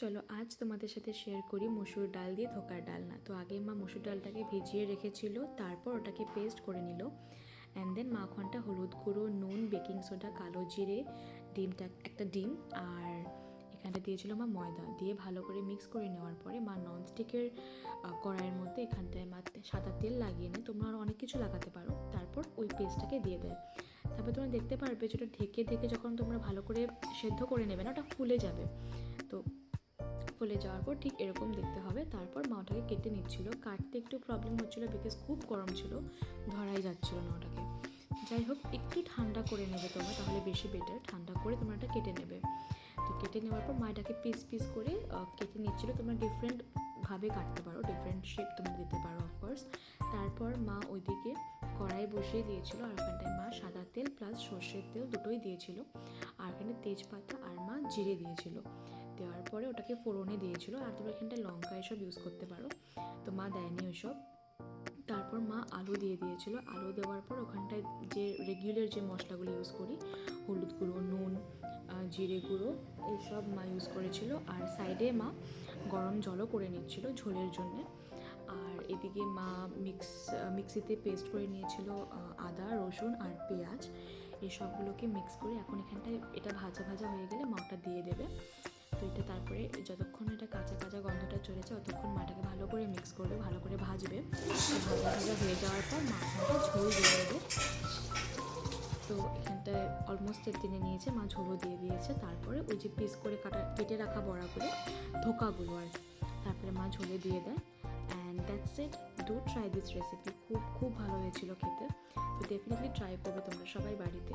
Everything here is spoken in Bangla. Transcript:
চলো আজ তোমাদের সাথে শেয়ার করি মসুর ডাল দিয়ে ধোকার ডালনা তো আগে মা মসুর ডালটাকে ভিজিয়ে রেখেছিল, তারপর ওটাকে পেস্ট করে নিল। অ্যান্ড দেন মাখনটা হলুদ গুঁড়ো, নুন বেকিং সোডা কালো জিরে, ডিমটা, একটা ডিম আর এখানটা দিয়েছিল মা ময়দা। দিয়ে ভালো করে মিক্স করে নেওয়ার পরে মা ননস্টিকের কড়াইয়ের মধ্যে এখানটায় মা সাদা তেল লাগিয়ে নেয় তোমরা আরও অনেক কিছু লাগাতে পারো। তারপর ওই পেস্টটাকে দিয়ে দেয়। তারপর তোমরা দেখতে পারবে যেটা ঢেকে ঢেকে যখন তোমরা ভালো করে সেদ্ধ করে নেবে না, ওটা ফুলে যাবে। তো ফুলে যাওয়ার পর ঠিক এরকম দেখতে হবে। তারপর মা ওটাকে কেটে নিচ্ছিল। কাটতে একটু প্রবলেম হচ্ছিল বিকজ খুব গরম ছিল। ধরাই যাচ্ছিল না ওটাকে। যাই হোক, একটু ঠান্ডা করে নেবে তোমরা, তাহলে বেশি বেটার ঠান্ডা করে তোমরা এটা কেটে নেবে। তো কেটে নেওয়ার পর মা এটাকে পিস পিস করে কেটে নিচ্ছিল। তোমরা ডিফারেন্ট ভাবে কাটতে পারো। ডিফারেন্ট শেপ তোমরা দিতে পারো অফকোর্স তারপর মা ওইদিকে কড়াই বসিয়ে দিয়েছিল। আর ওখানটায় মা সাদা তেল প্লাস সর্ষের তেল দুটোই দিয়েছিল। আর ওখানে তেজপাতা আর মা জিরে দিয়েছিল। দেওয়ার পরে ওটাকে ফোড়নে দিয়েছিল। আর তোমরা এখানটা লঙ্কা এসব ইউজ করতে পারো। তো মা দেয়নি ওইসব। তারপর মা আলু দিয়ে দিয়েছিল। আলু দেওয়ার পর ওখানটায় যে রেগুলার যে মশলাগুলো ইউজ করি, হলুদ গুঁড়ো, নুন জিরে গুঁড়ো এইসব মা ইউজ করেছিল। আর সাইডে মা গরম জলও করে নিচ্ছিল ঝোলের জন্যে। আর এদিকে মা মিক্স মিক্সিতে পেস্ট করে নিয়েছিল আদা, রসুন আর পেঁয়াজ। এই সবগুলোকে মিক্স করে এখন এখানটায় এটা ভাজা ভাজা হয়ে গেলে মা ওটা দিয়ে দেবে। এটা তারপরে যতক্ষণ এটা কাঁচা কাঁচা গন্ধটা চলেছে ততক্ষণ মাটাকে ভালো করে মিক্স করবে, ভালো করে ভাজবে। ভাজা ভাজা হয়ে যাওয়ার পর মা ওখানটা ঝোল দিয়ে দেবে। তো এখানটায় অলমোস্ট টেনে নিয়েছে, মা ঝোলও দিয়ে দিয়েছে। তারপরে ওই যে পিস করে কাটা, কেটে রাখা বড়াগুলো, ধোকাগুলো আর তারপরে মা ঝোলে দিয়ে দেয়। And that's it do try this recipe খুব খুব ভালো হয়েছিল খেতে। তো ডেফিনেটলি ট্রাই করবে তোমরা সবাই বাড়িতে।